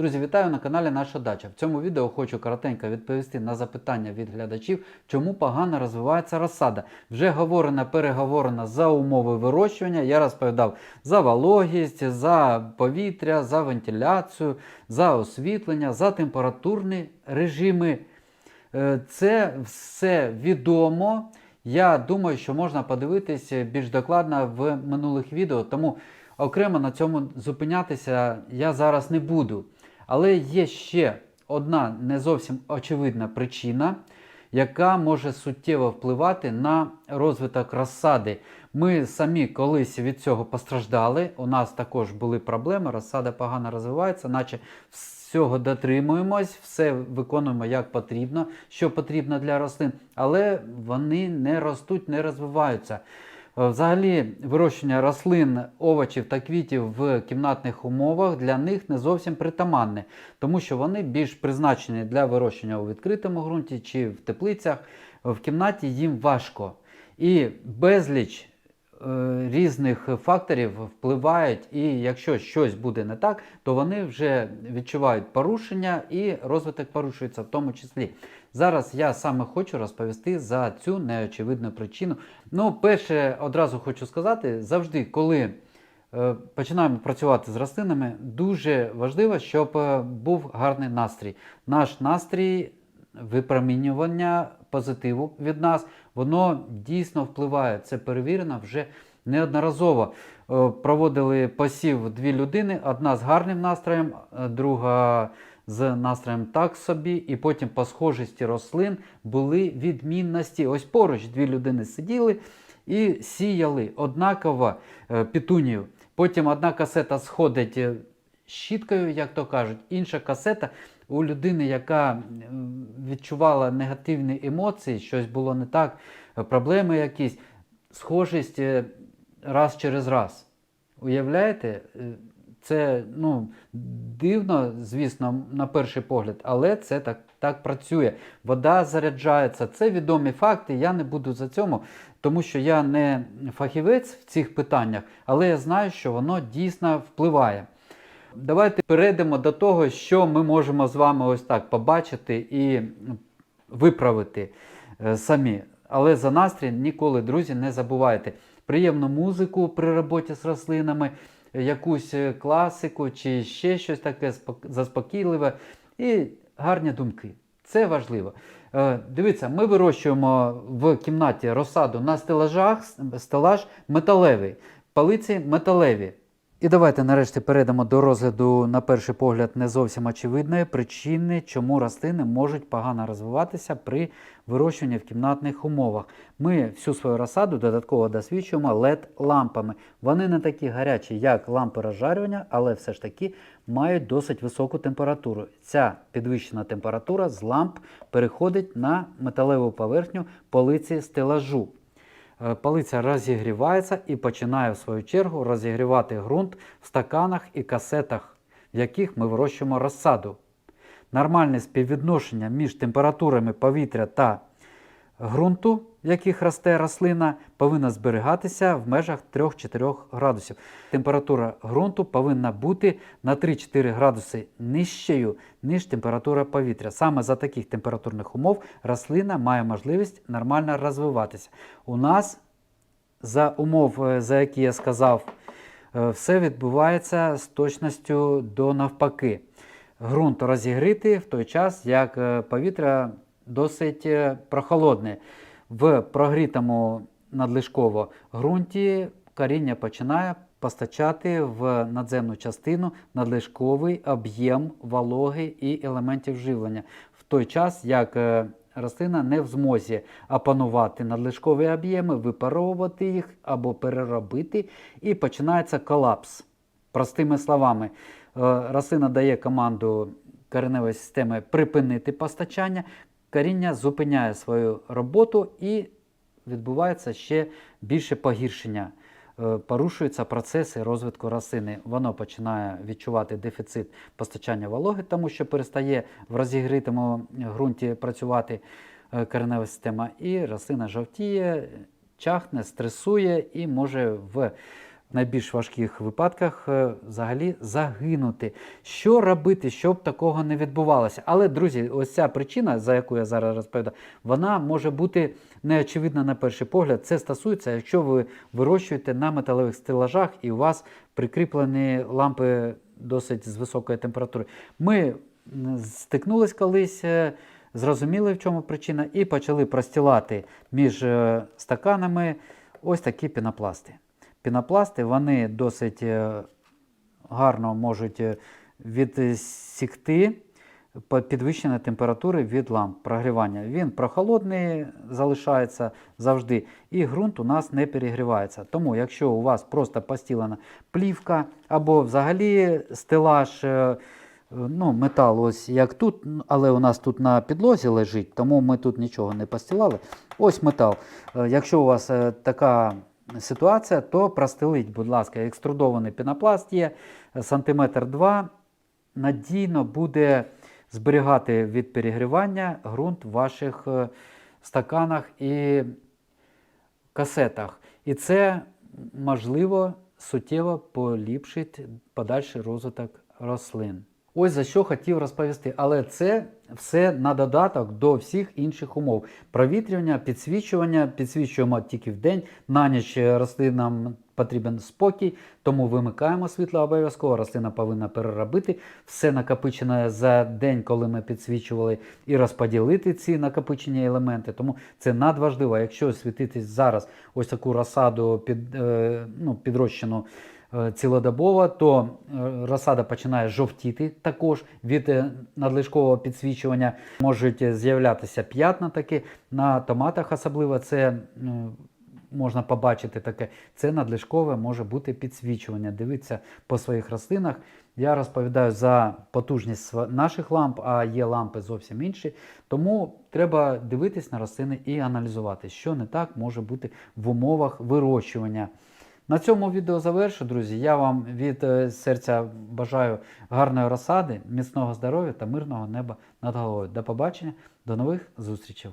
Друзі, вітаю на каналі Наша Дача. В цьому відео хочу коротенько відповісти на запитання від глядачів, чому погано розвивається розсада. Вже говорено, переговорено за умови вирощування. Я розповідав за вологість, за повітря, за вентиляцію, за освітлення, за температурні режими. Е, Це все відомо. Я думаю, що можна подивитися більш докладно в минулих відео, тому окремо на цьому зупинятися я зараз не буду. Але є ще одна не зовсім очевидна причина, яка може суттєво впливати на розвиток розсади. Ми самі колись від цього постраждали. У нас також були проблеми, розсада погано розвивається, наче всього дотримуємось, все виконуємо як потрібно, що потрібно для рослин, але вони не ростуть, не розвиваються. Е, Взагалі, вирощення рослин, овочів та квітів в кімнатних умовах для них не зовсім притаманне, тому що вони більш призначені для вирощення у відкритому ґрунті чи в теплицях. В кімнаті їм важко. І безліч різних факторів впливають, і якщо щось буде не так, то вони вже відчувають порушення і розвиток порушується в тому числі. Зараз я саме хочу розповісти за цю неочевидну причину. Ну, перше, одразу хочу сказати, завжди, коли е, починаємо працювати з рослинами, дуже важливо, щоб е, був гарний настрій. Наш настрій випромінювання позитиву від нас, воно дійсно впливає. Це перевірено вже неодноразово. Е, Проводили посів дві людини: одна з гарним настроєм, е, друга з настроєм так собі, і потім по схожості рослин були відмінності. Ось поруч дві людини сиділи і сіяли однаково е, петунію. Потім одна касета сходить щіткою, як то кажуть, інша касета у людини, яка відчувала негативні емоції, щось було не так, проблеми якісь, схожість е, раз через раз. Уявляєте? Е, Це ну, дивно, звісно, на перший погляд, але це так, так працює. Вода заряджається. Це відомі факти. Я не буду за цьому, тому що я не фахівець в цих питаннях, але я знаю, що воно дійсно впливає. Давайте перейдемо до того, що ми можемо з вами ось так побачити і виправити е, самі. Але за настрій ніколи, друзі, не забувайте. Приємну музику при роботі з рослинами, якусь е, класику чи ще щось таке заспокійливе і гарні думки. Це важливо. Е, Дивіться, ми вирощуємо в кімнаті розсаду на стелажах, стелаж металевий, палиці металеві. І давайте нарешті перейдемо до розгляду, на перший погляд, не зовсім очевидної причини, чому рослини можуть погано розвиватися при вирощуванні в кімнатних умовах. Ми всю свою розсаду додатково досвідчуємо LED-лампами. Вони не такі гарячі, як лампи розжарювання, але все ж таки мають досить високу температуру. Ця підвищена температура з ламп переходить на металеву поверхню полиці стелажу. Е, Палиця розігрівається і починає в свою чергу розігрівати ґрунт в стаканах і касетах, в яких ми вирощуємо розсаду. Нормальне співвідношення між температурами повітря та ґрунту, в яких росте рослина, повинна зберігатися в межах 3-4 градусів. Температура ґрунту повинна бути на 3-4 градуси нижчою, ніж температура повітря. Саме за таких температурних умов рослина має можливість нормально розвиватися. У нас за умов, е, за які я сказав, е, все відбувається з точністю до навпаки. Ґрунт розігрітий в той час, як е, повітря досить е, прохолодне. В прогрітому надлишково ґрунті коріння починає постачати в надземну частину надлишковий об'єм вологи і елементів живлення. В той час, як е, рослина не в змозі опанувати надлишкові об'єми, випаровувати їх або переробити, і починається колапс. Простими словами, е, рослина дає команду кореневої системи припинити постачання, коріння зупиняє свою роботу і відбувається ще більше погіршення. Е, Порушуються процеси розвитку рослини. Воно починає відчувати дефіцит постачання вологи, тому що перестає в розігрітому ґрунті працювати е, коренева система, і рослина жовтіє, чахне, стресує і може в найбільш важких випадках е, взагалі загинути. Що робити, щоб такого не відбувалося? Але, друзі, ось ця причина, за яку я зараз розповідаю, вона може бути неочевидна на перший погляд. Це стосується, якщо ви вирощуєте на металевих стелажах і у вас прикріплені лампи досить з високої температури. Ми стикнулись колись. е, Зрозуміли, в чому причина, і почали простілати між е, стаканами ось такі пінопласти. Пінопласти вони досить е, гарно можуть е, відсікти підвищення температури від ламп прогрівання. Він прохолодний залишається завжди, і ґрунт у нас не перегрівається. Тому, якщо у вас просто постілена плівка або взагалі стелаж. е, Ну, метал, ось як тут, але у нас тут на підлозі лежить, тому ми тут нічого не постілали. Ось метал. Якщо у вас така ситуація, то простеліть, будь ласка, екструдований пінопласт є, сантиметр два, надійно буде зберігати від перегрівання ґрунт в ваших е, стаканах і касетах. І це можливо суттєво поліпшить подальший розвиток рослин. Ось за що хотів розповісти, але це все на додаток до всіх інших умов. Провітрювання, підсвічування, підсвічуємо тільки в день, на ніч рослинам потрібен спокій, тому вимикаємо світло обов'язково. Рослина повинна переробити все накопичене за день, коли ми підсвічували, і розподілити ці накопичені елементи. Тому це надважливо. Якщо світити зараз ось таку розсаду під, е, ну, підрощену е, цілодобово, то е, розсада починає жовтіти також від е, надлишкового підсвічування. Можуть е, з'являтися п'ятна такі на томатах, особливо це. Можна побачити таке, це надлишкове може бути підсвічування. Дивіться по своїх рослинах. Я розповідаю за потужність наших ламп, а є лампи зовсім інші. Тому треба дивитись на рослини і аналізувати, що не так може бути в умовах вирощування. На цьому відео завершу, друзі. Я вам від е, серця бажаю гарної розсади, міцного здоров'я та мирного неба над головою. До побачення, до нових зустрічей.